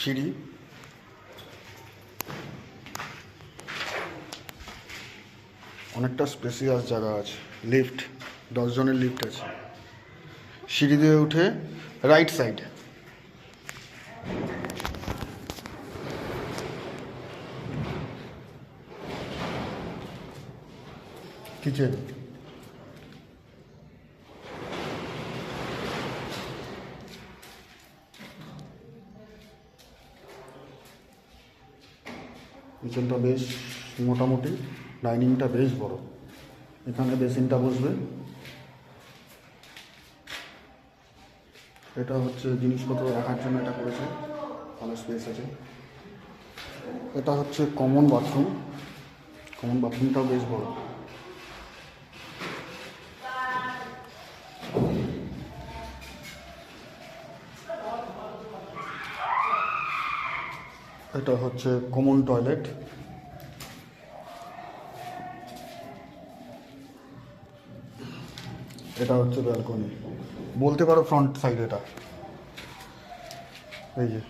সিঁড়ি। অনেকটা স্পেসিয়াস জায়গা আছে। লিফট দশজনের লিফট আছে। সিঁড়ি দিয়ে উঠে রাইট সাইড কিচেন কিচেনটা বেশ মোটামুটি ডাইনিংটা বেশ বড়। এখানে বেসিনটা বসবে। এটা হচ্ছে জিনিসপত্র রাখার জন্য এটা করেছে। ভালো স্পেস আছে। এটা হচ্ছে কমন বাথরুম কমন বাথরুমটাও বেশ বড়। এটা হচ্ছে কমন টয়লেট এটা হচ্ছে ব্যালকনি বলতে পারো ফ্রন্ট সাইড এটা। এই যে।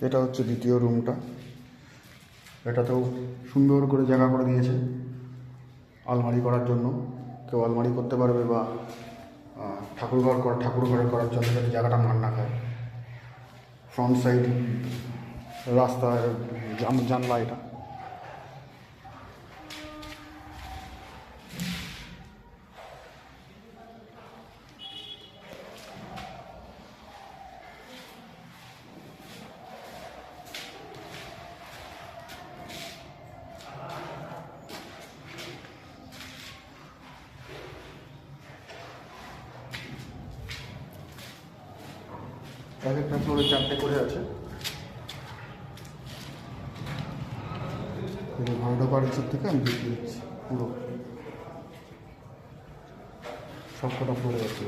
এটা হচ্ছে দ্বিতীয় রুমটা। এটাতেও সুন্দর করে জায়গা করে দিয়েছে আলমারি করার জন্য। কেউ আলমারি করতে পারবে বা ঠাকুরঘর করা, ঠাকুর ঘরে করার জন্য যাতে জায়গাটা মার না খায়। ফ্রন্ট সাইড রাস্তা জান- জানলা এটা। এক একটা ফ্লোরে চারটে করে আছে। ভারত বাড়ির থেকে আমি দেখিয়ে দিচ্ছি পুরো। সব কটা ফ্লোরে আছে।